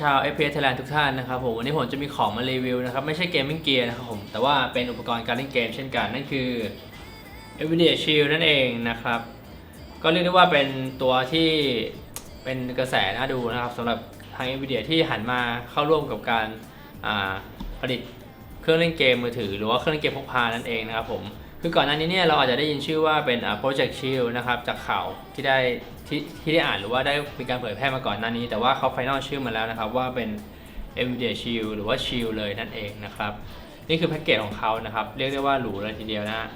ชาว FPS Thailand ทุกท่านนะครับผมวันนี้ผมจะมีของมารีวิวนะครับ ไม่ใช่เกมมิ่งเกียร์นะครับผมแต่ว่าเป็นอุปกรณ์การเล่นเกมเช่นกัน นั่นคือ Nvidia Shield นั่นเองนะครับ ก็เรียกได้ว่าเป็นตัวที่เป็นกระแสน่าดูนะครับสำหรับทาง Nvidia ที่หันมาเข้าร่วมกับการผลิตเครื่องเล่นเกมมือถือ หรือว่าเครื่องเล่นเกมพกพานั่นเองนะครับผม คือก่อนหน้านี้เนี่ยเราอาจจะได้ยินชื่อว่าเป็นอ่า Project Shield นะครับจากข่าวที่ได้ที่ที่ได้อ่านหรือว่าได้มีการเผยแพร่มาก่อนหน้านี้ แต่ว่าเขาไฟนอลชื่อมาแล้วนะครับว่าเป็น Nvidia Shield หรือว่า Shield เลยนั่นเองนะครับ นี่คือแพ็กเกจของเขานะครับ เรียกได้ว่าหรูเลยทีเดียวนะฮะ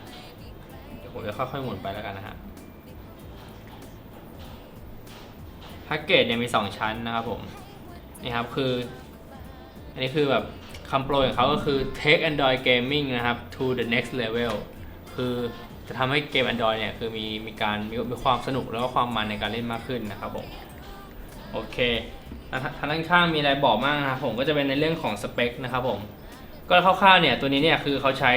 เดี๋ยวผมจะค่อยๆหมุนไปแล้วกันนะฮะแพ็กเกจเนี่ยมี 2 ชั้นนะครับผมนี่ครับคือ อันนี้คือแบบคำโปรยของเขาก็คือ take Android gaming นะครับ to the next level คือจะทำให้เกม Android เนี่ยคือมีมีการมีมีความสนุกแล้วก็ความมันในการเล่นมากขึ้นนะครับผมโอเคทางด้านข้างมีอะไรบอกบ้างนะครับผมก็จะเป็นในเรื่องของสเปคนะครับผมก็คร่าวๆเนี่ยตัวนี้เนี่ยคือเขาใช้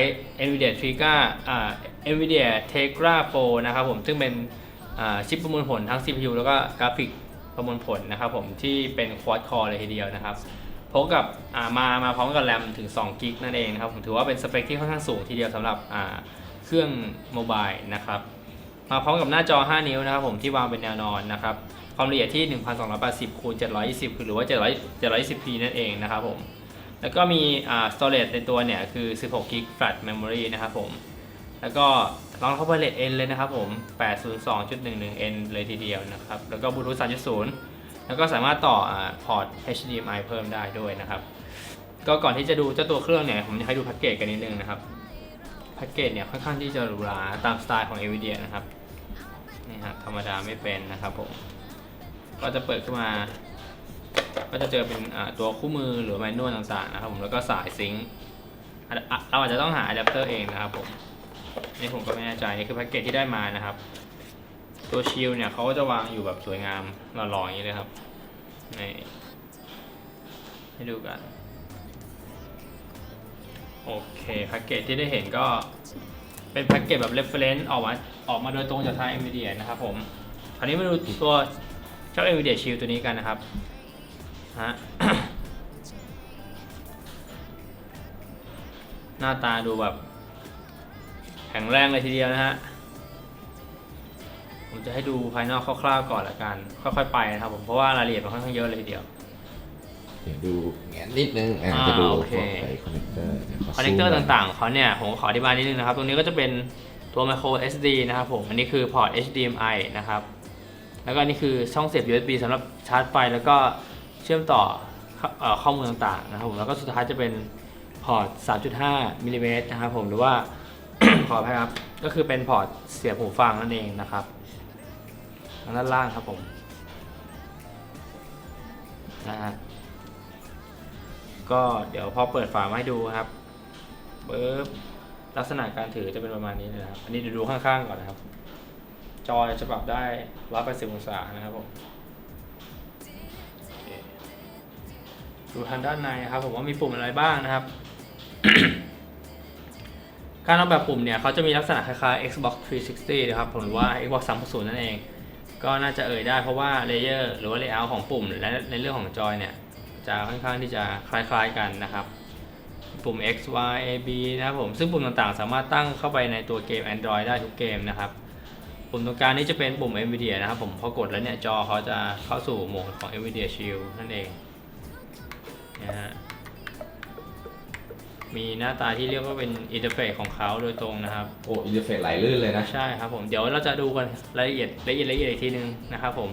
NVIDIA Tegra อ่า NVIDIA Tegra 4นะครับผมซึ่งเป็นอ่าชิปประมวลผลทั้ง CPU แล้วก็กราฟิกประมวลผลนะครับผมที่เป็น Quad Core เลยทีเดียวนะครับพบกับอ่ามามาพร้อมกับแรมถึง2กิกนั่นเองนะครับผมถือว่าเป็นสเปคที่ค่อนข้างสูงทีเดียวสำหรับอ่า เครื่องโมบายนะครับมาพร้อมกับหน้าจอ 5 นิ้วนะครับผมที่วางเป็นแนวนอนนะครับความละเอียดที่ 1280คูณ720คือหรือว่า 700 720p นั่นเองนะครับผมแล้วก็มีอ่า storage ในตัวเนี่ยคือ 16 g b flash memory นะครับผมแล้วก็รองรับ wireless N เลยนะครับผม 802.11n เลยทีเดียวนะครับ แล้วก็ Bluetooth 3.0 แล้วก็สามารถต่ออพอร์ต HDMI เพิ่มได้ด้วยนะครับ ก็ก่อนที่จะดูเจ้าตัวเครื่องเนี่ย ผมจะให้ดูแพ็กเกจกันนิดนึงนะครับ แพ็กเกจเนี่ยค่อนข้างที่จะหรูหราตามสไตล์ของ NVIDIA นะครับนี่ฮะธรรมดาไม่เป็นนะครับผม ก็จะเปิดขึ้นมา ก็จะเจอเป็นตัวคู่มือหรือแมนนวลต่างๆนะครับผมแล้วก็สายซิงค์เราอาจจะต้องหาอะแดปเตอร์เองนะครับผมนี่ผมก็ไม่แน่ใจนี่คือแพ็กเกจที่ได้มานะครับ ตัวชิลเนี่ยเขาก็จะวางอยู่แบบสวยงามหล่อๆอย่างนี้เลยครับนี่ให้ดูกัน โอเคแพ็กเกจที่ได้เห็นก็เป็นแพ็กเกจแบบ reference ออกมาออกมาโดยตรงจากทาง NVIDIA นะครับผมคราวนี้มาดูตัวเจ้า NVIDIA Shield ตัวนี้กันนะครับฮะหน้าตาดูแบบ แข็งแรงเลยทีเดียวนะฮะ ผมจะให้ดูภายนอกคร่าวๆก่อนละกัน ค่อยๆไปนะครับผมเพราะว่ารายละเอียดมันค่อนข้างเยอะเลยทีเดียว เดี๋ยวดูแงนนิดนึงอ่าอ่าจะดูโอพวกเคไอ้คอนเน คอนเนคเตอร์ต่างๆของเขาเนี่ยผมขออธิบายนิดนึงนะครับ ตรงนี้ก็จะเป็นตัว micro SD นะครับผม อันนี้คือพอร์ต HDMI นะครับ แล้วก็นี่คือช่องเสียบ USB สำหรับชาร์จไฟ แล้วก็เชื่อมต่อข้อมูลต่างๆนะครับผมแล้วก็สุดท้ายจะเป็นพอร์ต 3.5 มิลลิเมตรนะครับผมหรือว่าขออภัยครับ ก็คือเป็นพอร์ตเสียบหูฟังนั่นเองนะครับด้านล่างครับผมนะฮะก็เดี๋ยวพอเปิดฝามาให้ดูครับ ปึ๊บลักษณะการถือจะเป็นประมาณนี้นะครับ อันนี้เดี๋ยวดูข้างๆก่อนนะครับ จอยจะปรับได้180องศานะครับผมดูทางด้านในนะครับ ผมว่ามีปุ่มอะไรบ้างนะครับ การออกแบบปุ่มเนี่ยเขาจะมีลักษณะคล้ายๆ Xbox 360 นะครับผมหรือว่า Xbox 360 นั่นเอง ก็น่าจะเอ่ยได้เพราะว่าเลเยอร์หรือว่า layout ของปุ่ม และในเรื่องของจอยเนี่ย จะค่อนข้างที่จะคล้ายๆกันนะครับ ปุ่ม X Y A B นะครับผมซึ่งปุ่มต่างๆ สามารถตั้งเข้าไปในตัวเกม Android ได้ทุกเกมนะครับปุ่มตรงกลางนี้จะเป็นปุ่ม NVIDIA นะครับผมพอกดแล้วเนี่ยจอเขาจะเข้าสู่โหมดของ NVIDIA Shield นั่นเองนะฮะมีหน้าตาที่เรียกว่าเป็นอินเทอร์เฟซของเขาโดยตรงนะครับโอ้อินเทอร์เฟซไหลลื่นเลยนะ ใช่ครับผมเดี๋ยวเราจะดูกันรายละเอียดละเอียดละเอียดอีกทีนึงนะครับผม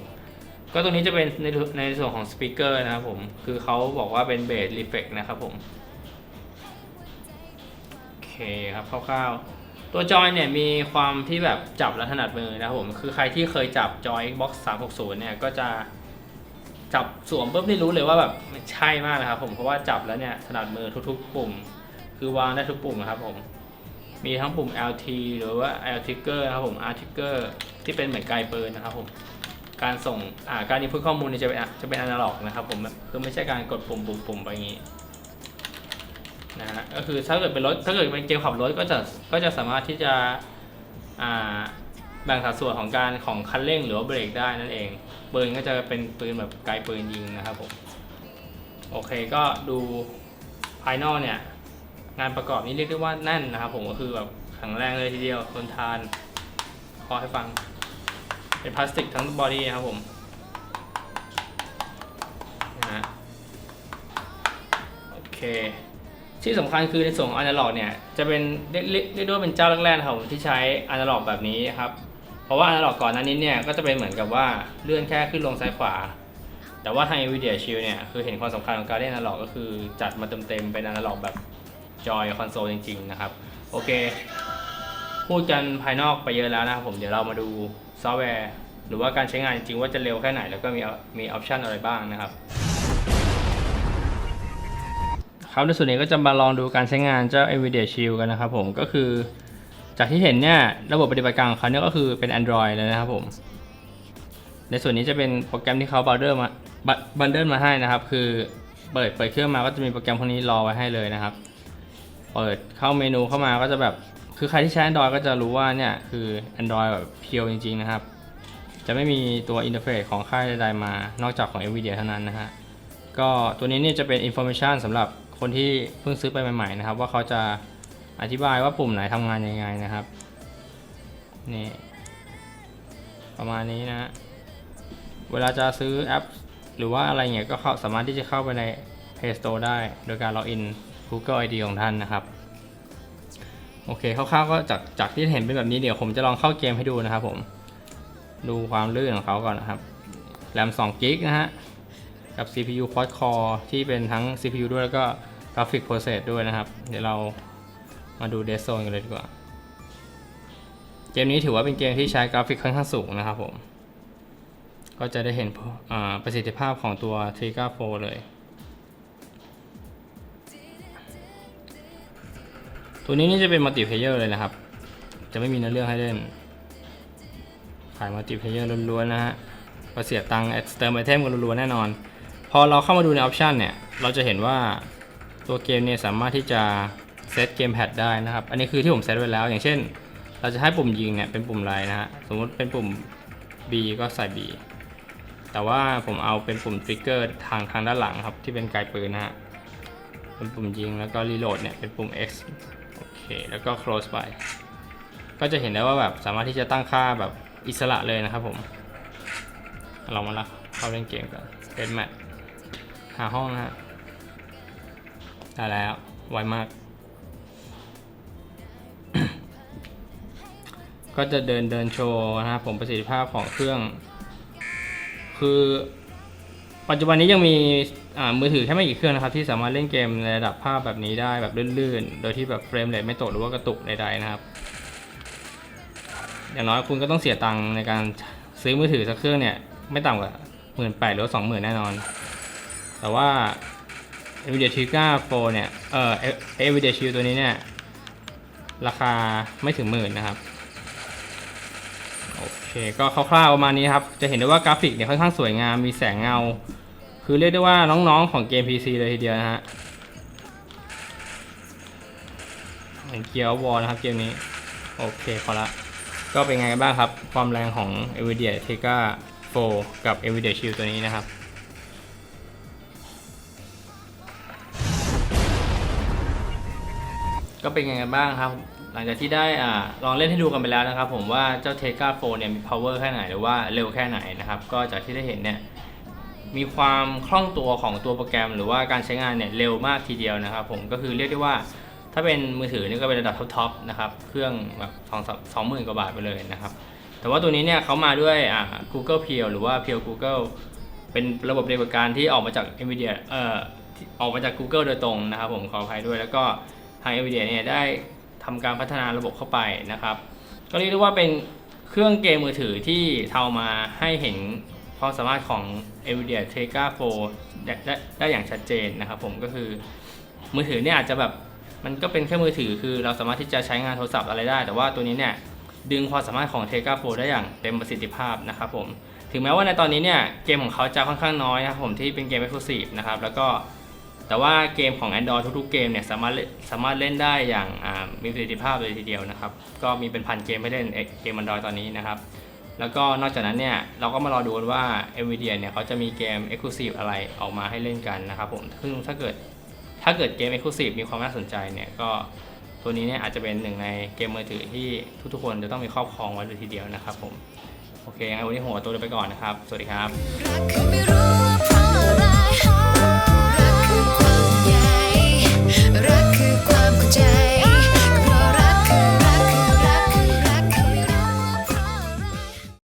ก็ตรงนี้จะเป็นในในส่วนของสปีกเกอร์นะครับผมคือเขาบอกว่าเป็นเบสรีเฟกนะครับผมโอเคครับคร่าวๆ ตัวจอยเนี่ยมีความที่แบบจับและถนัดมือนะครับผม คือใครที่เคยจับจอย Xbox 360 เนี่ยก็จะจับสวมปุ๊บนี่รู้เลยว่าแบบใช่มากนะครับผม เพราะว่าจับแล้วเนี่ยถนัดมือทุกๆ ปุ่ม คือวางได้ทุกปุ่มนะครับผม มีทั้งปุ่ม LT หรือว่า L trigger นะครับผม R trigger ที่เป็นเหมือนไกลปืนนะครับผมการส่งการอินพุตข้อมูลเนี่ยจะเป็นจะเป็นอนาล็อกนะครับผมคือไม่ใช่การกดปุ่มปุ่มปุ่มไปอย่างนี้ นะฮะก็คือถ้าเกิดเป็นรถถ้าเกิดเป็นเกมขับรถก็จะก็จะสามารถที่จะแบ่งสัดส่วนของการของคันเร่งหรือว่าเบรกได้นั่นเองปืนก็จะเป็นปืนแบบไกลปืนยิงนะครับผมโอเคก็ดูภายนอกเนี่ยงานประกอบนี้เรียกได้ว่าแน่นนะครับผมก็คือแบบแข็งแรงเลยทีเดียวทนทานขอให้ฟัง เป็นพลาสติกทั้งบอดี้นะครับผมนะฮะโอเค ที่สำคัญคือในส่วนของอนาล็อกเนี่ยจะเป็นเรียกเรียกได้ว่าเป็นเจ้าแรกๆนะครับผมที่ใช้อนาล็อกแบบนี้ครับเพราะว่าอนาล็อกก่อนหน้านี้เนี่ยก็จะเป็นเหมือนกับว่าเลื่อนแค่ขึ้นลงซ้ายขวา แต่ว่าทาง NVIDIA Shield เนี่ยคือเห็นความสำคัญของการเล่นอนาล็อกก็คือจัดมาเต็มๆเป็นอนาล็อกแบบจอยคอนโซลจริงๆนะครับโอเค พูดกันภายนอกไปเยอะแล้วนะครับผมเดี๋ยวเรามาดูซอฟต์แวร์ หรือว่าการใช้งานจริงๆว่าจะเร็วแค่ไหนแล้วก็มีมีออปชันอะไรบ้างนะครับ ครับในส่วนนี้ก็จะมาลองดูการใช้งานเจ้า NVIDIA Shield กันนะครับผมก็คือ จากที่เห็นเนี่ยระบบปฏิบัติการของเขาเนี่ยก็คือเป็น Android เลยนะครับผม ในส่วนนี้จะเป็นโปรแกรมที่เขาบันเดิลมาบันเดิลมาให้นะครับ คือเปิดเปิดเครื่องมาก็จะมีโปรแกรมพวกนี้รอไว้ให้เลยนะครับ เปิดเข้าเมนูเข้ามาก็จะแบบคือใครที่ใช้ Android ก็จะรู้ว่าเนี่ยคือ Android แบบเพียวจริง ๆ นะครับ จะไม่มีตัวอินเทอร์เฟซของค่ายใดๆมา นอกจากของ NVIDIA เท่านั้นนะฮะก็ตัวนี้เนี่ยจะเป็น information สำหรับ คนที่เพิ่งซื้อไปใหม่ๆนะครับ ว่าเขาจะอธิบายว่าปุ่มไหนทำงานยังไงนะครับนี่ประมาณนี้นะ เวลาจะซื้อแอป หรือว่าอะไรเงี้ยก็เข้าสามารถที่จะเข้าไปใน Play Store ได้ โดยการล็อกอิน Google ID ของท่านนะครับโอเคคร่าวๆก็จากจากที่เห็นเป็นแบบนี้เดี๋ยวผมจะลองเข้าเกมให้ดูนะครับผม ดูความลื่นของเขาก่อนนะครับแรม2กิกนะฮะ กับ CPU quad core ที่เป็นทั้ง CPU ด้วยแล้วก็ graphic process ด้วยนะครับ เดี๋ยวเรามาดู Dead Zone กันเลยดีกว่า เกมนี้ถือว่าเป็นเกมที่ใช้กราฟิกค่อนข้างสูงนะครับผม ก็จะได้เห็นประสิทธิภาพของตัว Triga 4เลย ตัวนี้นี่จะเป็นมัลติเพเยอร์เลยนะครับ จะไม่มีเนื้อเรื่องให้เล่นขายมัลติเพเยอร์ล้วนๆนะฮะก็เสียตังค์เติมไอเทมกันล้วนๆแน่นอน พอเราเข้ามาดูในออปชันเนี่ย เราจะเห็นว่าตัวเกมเนี่ยสามารถที่จะเซตเกมแพดได้นะครับ อันนี้คือที่ผมเซตไว้แล้ว อย่างเช่น เราจะให้ปุ่มยิงเนี่ยเป็นปุ่มไรนะฮะ สมมติเป็นปุ่ม B ก็ใส่ B แต่ว่าผมเอาเป็นปุ่มทริกเกอร์ทางทางด้านหลังครับ ที่เป็นไกปืนนะฮะ เป็นปุ่มยิงแล้วก็รีโหลดเนี่ยเป็นปุ่ม X โอเค แล้วก็ close ไป ก็จะเห็นได้ว่าแบบสามารถที่จะตั้งค่าแบบอิสระเลยนะครับผม เรามาละเข้าเล่นเกมกันเป็นแมท หาห้องนะฮะได้แล้ว ไวมาก ก็จะเดินเดินโชว์นะครับผมประสิทธิภาพของเครื่อง คือปัจจุบันนี้ยังมีมือถือแค่ไม่กี่เครื่องนะครับ ที่สามารถเล่นเกมในระดับภาพแบบนี้ได้แบบลื่นๆ โดยที่แบบเฟรมเรทไม่ตกหรือว่ากระตุกใดๆนะครับ อย่างน้อยคุณก็ต้องเสียตังค์ในการซื้อมือถือสักเครื่องเนี่ย ไม่ต่ำกว่าหมื่นแปดหรือสองหมื่นแน่นอน แต่ว่า NVIDIA Triga 4เนี่ย เอ่อ NVIDIA Shield ตัวนี้เนี่ย ราคาไม่ถึงหมื่นนะครับ โอเค ก็คร่าวๆประมาณนี้ครับ จะเห็นได้ว่ากราฟิกเนี่ยค่อนข้างสวยงาม มีแสงเงา คือเรียกได้ว่าน้องๆของเกม PC เลยทีเดียวนะฮะเหมือนเกียร์วอลนะครับเกมนี้ โอเคพอละ ก็เป็นไงกันบ้างครับ ความแรงของ NVIDIA Tegra 4 กับ NVIDIA Shield ตัวนี้นะครับ ก็เป็นไงกันบ้างครับ หลังจากที่ได้อ่าลองเล่นให้ดูกันไปแล้วนะครับ ผมว่าเจ้า Tegra 4เนี่ยมี power แค่ไหนหรือว่าเร็วแค่ไหนนะครับ ก็จากที่ได้เห็นเนี่ยมีความคล่องตัวของตัวโปรแกรม หรือว่าการใช้งานเนี่ยเร็วมากทีเดียวนะครับ ผมก็คือเรียกได้ว่า ถ้าเป็นมือถือนี่ก็เป็นระดับท็อปๆนะครับเครื่องแบบสองสองหมื่นกว่าบาทไปเลยนะครับ แต่ว่าตัวนี้เนี่ยเขามาด้วยอ่า Google p e e l หรือว่า p e e l Google เป็นระบบปฏิบัติการที่ออกมาจาก NVIDIA เอ่อออกมาจาก Google โดยตรงนะครับ ผมขออภัยด้วยแล้วก็ ทาง NVIDIA เนี่ยได้ทำการพัฒนาระบบเข้าไปนะครับ ก็เรียกได้ว่าเป็นเครื่องเกมมือถือที่ทำมาให้เห็นความสามารถของ NVIDIA Tegra 4 ได้ได้ได้อย่างชัดเจนนะครับผมก็คือมือถือเนี่ยอาจจะแบบมันก็เป็นแค่มือถือคือเราสามารถที่จะใช้งานโทรศัพท์อะไรได้ แต่ว่าตัวนี้เนี่ยดึงความสามารถของ Tegra 4ได้อย่างเต็มประสิทธิภาพนะครับผม ถึงแม้ว่าในตอนนี้เนี่ยเกมของเขาจะค่อนข้างน้อยนะครับผมที่เป็นเกม Exclusive นะครับแล้วก็ แต่ว่าเกมของ Android ทุกๆเกมเนี่ยสามารถเล่นสามารถเล่นได้อย่างมีประสิทธิภาพเลยทีเดียวนะครับ ก็มีเป็นพันเกมให้เล่นเกม Android ตอนนี้นะครับ แล้วก็นอกจากนั้นเนี่ยเราก็มารอดูว่า NVIDIA เนี่ยเขาจะมีเกม Exclusive อะไรออกมาให้เล่นกันนะครับผมซึ่งถ้าเกิดถ้าเกิดเกม Exclusive มีความน่าสนใจเนี่ยก็ตัวนี้เนี่ยอาจจะเป็นหนึ่งในเกมมือถือที่ทุกๆคนจะต้องมีครอบครองไว้เลยทีเดียวนะครับผมโอเคงั้นวันนี้ผมขอตัวไปก่อนนะครับ สวัสดีครับ